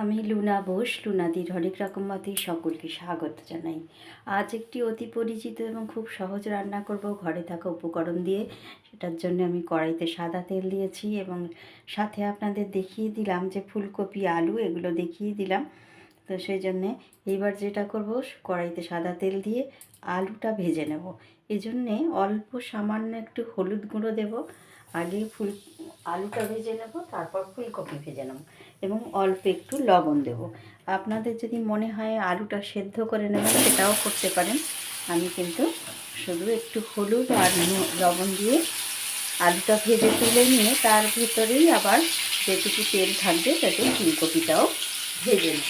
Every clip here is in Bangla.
আমি লুনা বোস লুনাদির হরেক রকম মতে সকলকে স্বাগত জানাই। আজ একটি অতি পরিচিত এবং খুব সহজ রান্না করব। ঘরে থাকা উপকরণ দিয়ে সেটার জন্য আমি কড়াইতে সাদা তেল দিয়েছি এবং সাথে আপনাদের দেখিয়ে দিলাম যে ফুলকপি, আলু এগুলো দেখিয়ে দিলাম। তো সেই জন্যে এইবার যেটা করব, কড়াইতে সাদা তেল দিয়ে আলুটা ভেজে নেব। এই জন্যে অল্প সামান্য একটু হলুদ গুঁড়ো দেব। আগে ফুল, আলুটা ভেজে নেব, তারপর ফুলকপি ভেজে নেব। এবং অল্প একটু লবণ দেব। আপনাদের যদি মনে হয় আলুটা সেদ্ধ করে নেবেন, সেটাও করতে পারেন। আমি কিন্তু শুধু একটু হলুদ আর লবণ দিয়ে আলুটা ভেজে তুলে নিয়ে তার ভিতরেই আবার যেটুকু তেল থাকবে তাতে ফুলকপিটাও ভেজে নেব।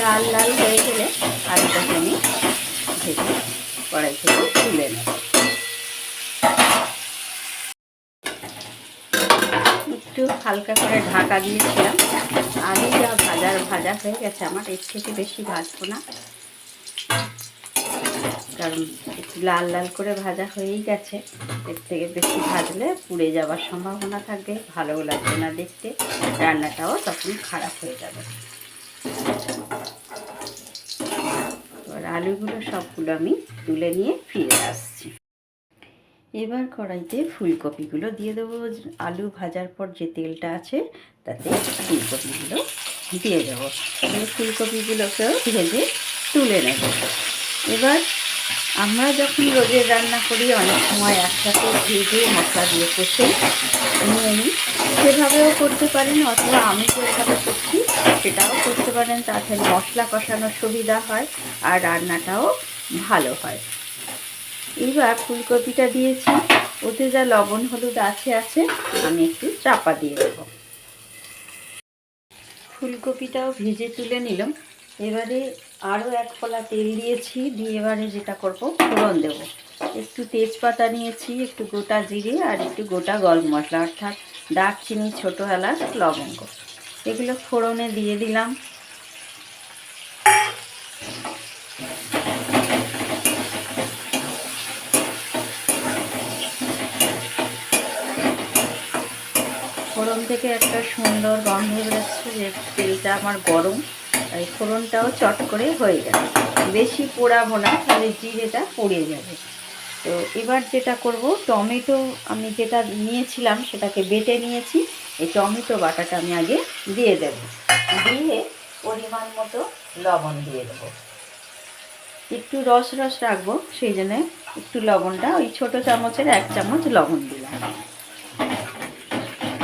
লাল লাল হয়ে গেলে আলুটাকে আমি ভেজে কড়াই থেকে তুলে নেব। একটু হালকা করে ঢাকা দিয়েছিলাম। আলু যা ভাজার ভাজা হয়ে গেছে, আমার এর থেকে বেশি ভাজবো না। কারণ একটু লাল লাল করে ভাজা হয়েই গেছে। এর থেকে বেশি ভাজলে পুড়ে যাওয়ার সম্ভাবনা থাকবে ভালোও লাগবে না দেখতে। রান্নাটাও তখন খারাপ হয়ে যাবে। আলুগুলো সবগুলো আমি তুলে নিয়ে ফিরে আসছি। এবার কড়াইতে ফুলকপিগুলো দিয়ে দেবো। আলু ভাজার পর যে তেলটা আছে, তাতে ফুলকপিগুলো দিয়ে দেবো। ফুলকপিগুলোকেও ভেজে তুলে নেব। এবার আমরা যখন রোজের রান্না করি, অনেক সময় একসাথে ভেজে মশলা দিয়ে কষে নিয়ে নিই সেভাবেও করতে পারেন অথবা আমি যেভাবে করছি, সেটাও করতে পারেন। তাতে মশলা কষানোর সুবিধা হয় আর রান্নাটাও ভালো হয়। এবার ফুলকপিটা দিয়েছি। ওতে যা লবণ হলুদ আছে আছে, আমি একটু চাপা দিয়ে দেবো। ফুলকপিটাও ভেজে তুলে নিলাম। এবারে আরও এক ফলা তেল দিয়েছি, দিয়ে এবারে যেটা করব, ফোড়ন দেবো। একটু তেজপাতা নিয়েছি, একটু গোটা জিরে আর একটু গোটা গরম মশলা, অর্থাৎ দারচিনি, ছোটো এলাচ, লবঙ্গ। এগুলো ফোড়নে দিয়ে দিলাম। ফোড়ন থেকে একটা সুন্দর গন্ধ বেরোচ্ছে যে তেলটা আমার গরম। এই ফোড়নটাও চট করে হয়ে যাবে বেশি পোড়াবো না, তাহলে জিরেটা পুড়ে যাবে। তো এবার যেটা করব, টমেটো আমি যেটা নিয়েছিলাম সেটাকে বেটে নিয়েছি। এই টমেটো বাটাটা আমি আগে দিয়ে দেব। দিয়ে পরিমাণ মতো লবণ দিয়ে দেবো। একটু রস রস রাখব, সেই জন্য একটু লবণটা, ওই ছোটো চামচের এক চামচ লবণ দিলাম।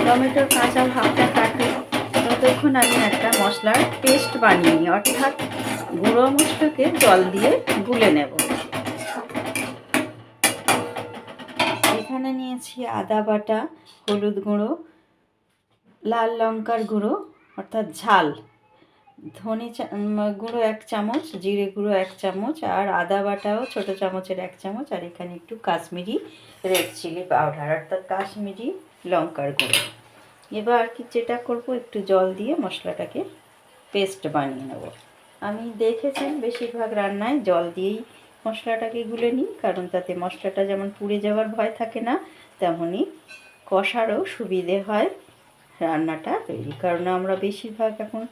টমেটোর কাঁচা ভাবটা কাটে। ততক্ষণ আমি একটা মশলার পেস্ট বানিয়ে নিই, অর্থাৎ গুঁড়ো মশলাকে জল দিয়ে গুলে নেব। নিয়েছি আদা বাটা, হলুদ গুঁড়ো, লাল লঙ্কার গুঁড়ো, অর্থাৎ ঝাল। ধনে গুঁড়ো এক চামচ, জিরে গুঁড়ো এক চামচ, আর আদা বাটাও ছোটো চামচের এক চামচ, আর এখানে একটু কাশ্মীরি রেড চিলি পাউডার, অর্থাৎ কাশ্মীরি লঙ্কার গুঁড়ো। এবার কি যেটা করব, একটু জল দিয়ে মশলাটাকে পেস্ট বানিয়ে নেব। আমি দেখেছেন, বেশিরভাগ রান্নায় জল দিয়েই মশলাটাকে গুলে নিই, কারণ তাতে মশলাটা যেমন পুড়ে যাওয়ার ভয় থাকে না তেমনই কষারও সুবিধে হয় রান্নাটা তৈরি। কারণ আমরা বেশিরভাগ এখন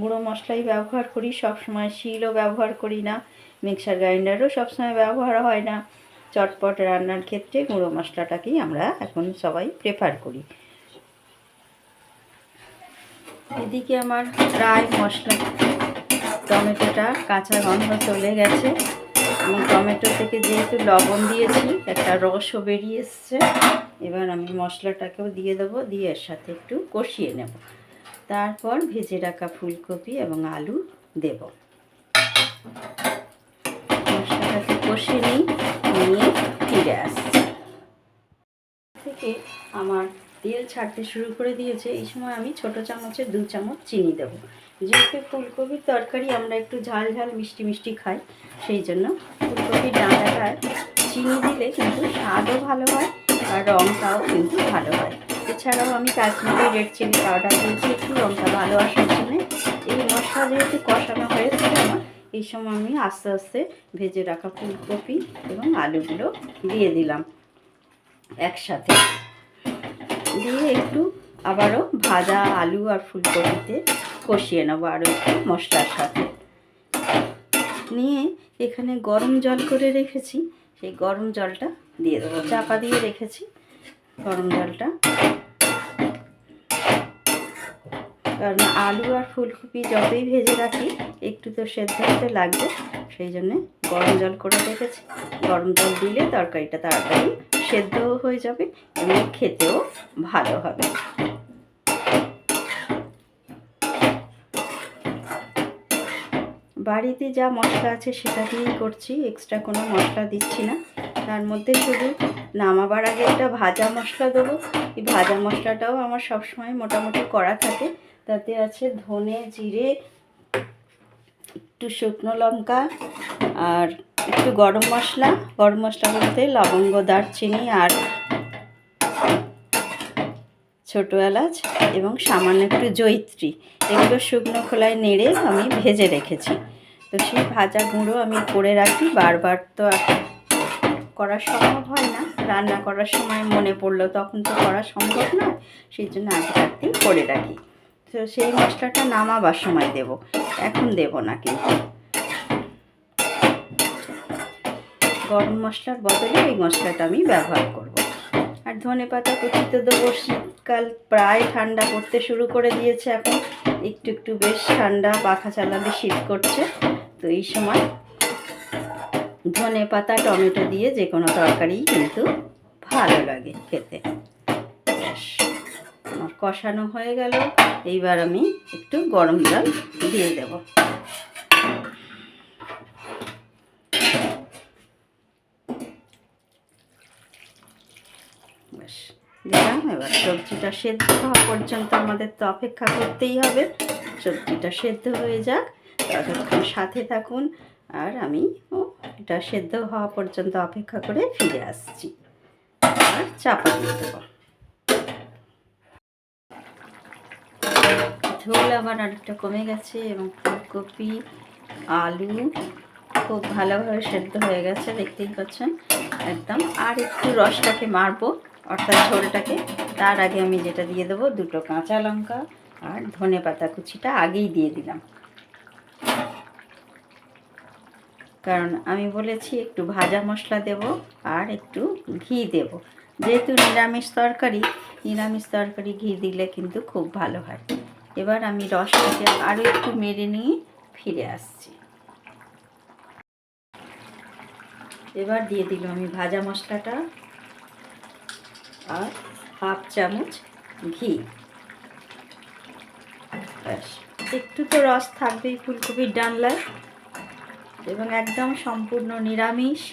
গুঁড়ো মশলাই ব্যবহার করি সব সময় শিলও ব্যবহার করি না, মিক্সার গ্রাইন্ডারও সবসময় ব্যবহার হয় না। চটপট রান্নার ক্ষেত্রে গুঁড়ো মশলাটাকেই আমরা এখন সবাই প্রেফার করি। এদিকে আমার প্রায় মশলা, টমেটোটা কাঁচা গন্ধ চলে গেছে। আমি টমেটো থেকে যেহেতু লবণ দিয়েছি একটা রসও বেরিয়ে এসছে। এবার আমি মশলাটাকেও দিয়ে দেবো, দিয়ে এর সাথে একটু কষিয়ে নেব। তারপর ভেজে রাখা ফুলকপি এবং আলু দেব। মশলাটাকে কষিয়ে নিই নিয়ে ফিরে আসছি। থেকে আমার তেল ছাড়তে শুরু করে দিয়েছে, এই সময় আমি ছোট চামচে দু চামচ চিনি দেব। যেহেতু ফুলকপির তরকারি আমরা একটু ঝাল ঝাল মিষ্টি মিষ্টি খাই, সেই জন্য ফুলকপির ডাঁটাটা চিনি দিলে কিন্তু স্বাদও ভালো হয় আর রঙটাও কিন্তু ভালো হয়। এছাড়াও আমি কাশ্মীরি রেড চিলি পাউডার দিয়েছি, একটু রঙটা ভালো আসার জন্য। এই মশলা যেহেতু কষানো হয়েছে আমার, এই সময় আমি আস্তে আস্তে ভেজে রাখা ফুলকপি এবং আলুগুলো দিয়ে দিলাম একসাথে। দিয়ে একটু আবারও ভাজা আলু আর ফুলকপিতে কষিয়ে নেব আরও একটু মশলার সাথে। নিয়ে এখানে গরম জল করে রেখেছি, সেই গরম জলটা দিয়ে দেবো। চাপা দিয়ে রেখেছি গরম জলটা। কারণ আলু আর ফুলকপি যতই ভেজে রাখি, একটু তো সেদ্ধ হতে লাগবে, সেই জন্যে গরম জল করে রেখেছি। গরম জল দিলে তরকারিটা তাড়াতাড়ি সেদ্ধও হয়ে যাবে এবং খেতেও ভালো হবে। বাড়িতে যা মশলা আছে সেটা দিয়েই করছি এক্সট্রা কোনো মশলা দিচ্ছি না। তার মধ্যে শুধু নামাবার আগে একটা ভাজা মশলা দেবো। এই ভাজা মশলাটাও আমার সবসময় মোটামুটি করা থাকে। তাতে আছে ধনে, জিরে, একটু শুকনো লঙ্কা, আর একটু গরম মশলা। গরম মশলা বলতে লবঙ্গ, দারচিনি আর ছোটো এলাচ এবং সামান্য একটু জৈত্রী এগুলো শুকনো খোলায় নেড়ে আমি ভেজে রেখেছি। তো সেই ভাজা গুঁড়ো আমি করে রাখি। বারবার তো আর করা সম্ভব হয় না। রান্না করার সময় মনে পড়ল, তখন তো করা সম্ভব নয়। সেই জন্য আগে রাখতেই করে রাখি। তো সেই মশলাটা নামাবার সময় দেব। এখন দেব না কিন্তু। গরম মশলার বদলে এই মশলাটা আমি ব্যবহার করব। আর ধনে পাতা কুচি তো দেবো শীতকাল প্রায় ঠান্ডা পড়তে শুরু করে দিয়েছে এখন। একটু একটু বেশ ঠান্ডা, পাখা চালালে শীত করছে। তো এই সময় ধনে পাতা, টমেটো দিয়ে যে কোনো তরকারি কিন্তু ভালো লাগে খেতে। আমার কষানো হয়ে গেল। এইবার আমি একটু গরম জল দিয়ে দেব। ব্যাস দিলাম এবার সবজিটা সেদ্ধ হওয়া পর্যন্ত আমাদের তো অপেক্ষা করতেই হবে। সবজিটা সেদ্ধ হয়ে যাক, ততক্ষণ সাথে থাকুন। আর আমি এটা সেদ্ধ হওয়া পর্যন্ত অপেক্ষা করে ফিরে আসছি। আর চাপা দিয়ে দেবো। ঝোল আবার আরেকটা কমে গেছে এবং ফুলকপি, আলু খুব ভালোভাবে সেদ্ধ হয়ে গেছে, দেখতেই পাচ্ছেন। একদম আর একটু রসটাকে মারবো। অর্থাৎ ঝোলটাকে, তার আগে আমি যেটা দিয়ে দেবো দুটো কাঁচা লঙ্কা আর ধনে পাতা কুচিটা আগেই দিয়ে দিলাম। কারণ আমি বলেছি একটু ভাজা মশলা দেব আর একটু ঘি দেব। যেহেতু নিরামিষ তরকারি নিরামিষ তরকারি ঘি দিলে কিন্তু খুব ভালো হয়। এবার আমি রসটাকে আরও একটু মেরে নিয়ে ফিরে আসছি। এবার দিয়ে দিল আমি ভাজা মশলাটা। আর হাফ চামচ ঘি। ব্যাস। একটু তো রস থাকবেই ফুলকপির ডানলায় এবং একদম সম্পূর্ণ নিরামিষ।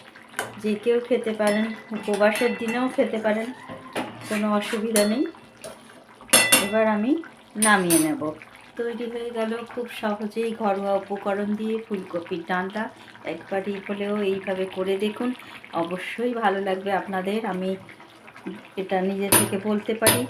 যে কেউ খেতে পারেন, উপবাসের দিনেও খেতে পারেন, কোনো অসুবিধা নেই। এবার আমি নামিয়ে নেব। তৈরি হয়ে গেল খুব সহজেই ঘরোয়া উপকরণ দিয়ে ফুলকপির ডাঁটা একবারই হলেও এইভাবে করে দেখুন। অবশ্যই ভালো লাগবে আপনাদের। আমি এটা নিজে থেকে বলতে পারি।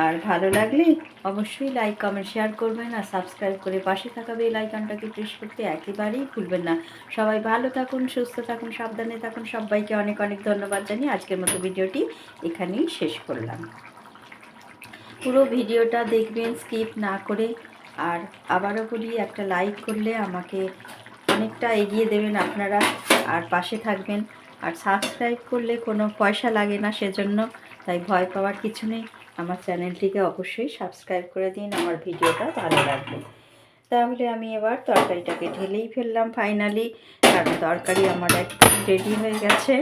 আর ভালো লাগলে অবশ্যই লাইক কমেন্ট শেয়ার করবেন। আর সাবস্ক্রাইব করে পাশে থাকা বেল আইকনটাকে প্রেস করতে একেবারেই ভুলবেন না। সবাই ভালো থাকুন, সুস্থ থাকুন, সাবধানে থাকুন। সবাইকে অনেক অনেক ধন্যবাদ জানিয়ে আজকের মতো ভিডিওটি এখানেই শেষ করলাম। পুরো ভিডিওটা দেখবেন স্কিপ না করে। আর আবারও বলি, একটা লাইক করলে আমাকে অনেকটা এগিয়ে দেবেন আপনারা। আর পাশে থাকবেন। আর সাবস্ক্রাইব করলে কোনো পয়সা লাগে না সেজন্য, তাই ভয় পাওয়ার কিছু নেই। আমার চ্যানেলটিকে অবশ্যই সাবস্ক্রাইব করে দিন, আমার ভিডিওটা ভালো লাগবে। তাহলে আমি এবার তরকারিটাকে ঢেলেই ফেললাম ফাইনালি কারণ তরকারি আমার একদম রেডি হয়ে গেছে।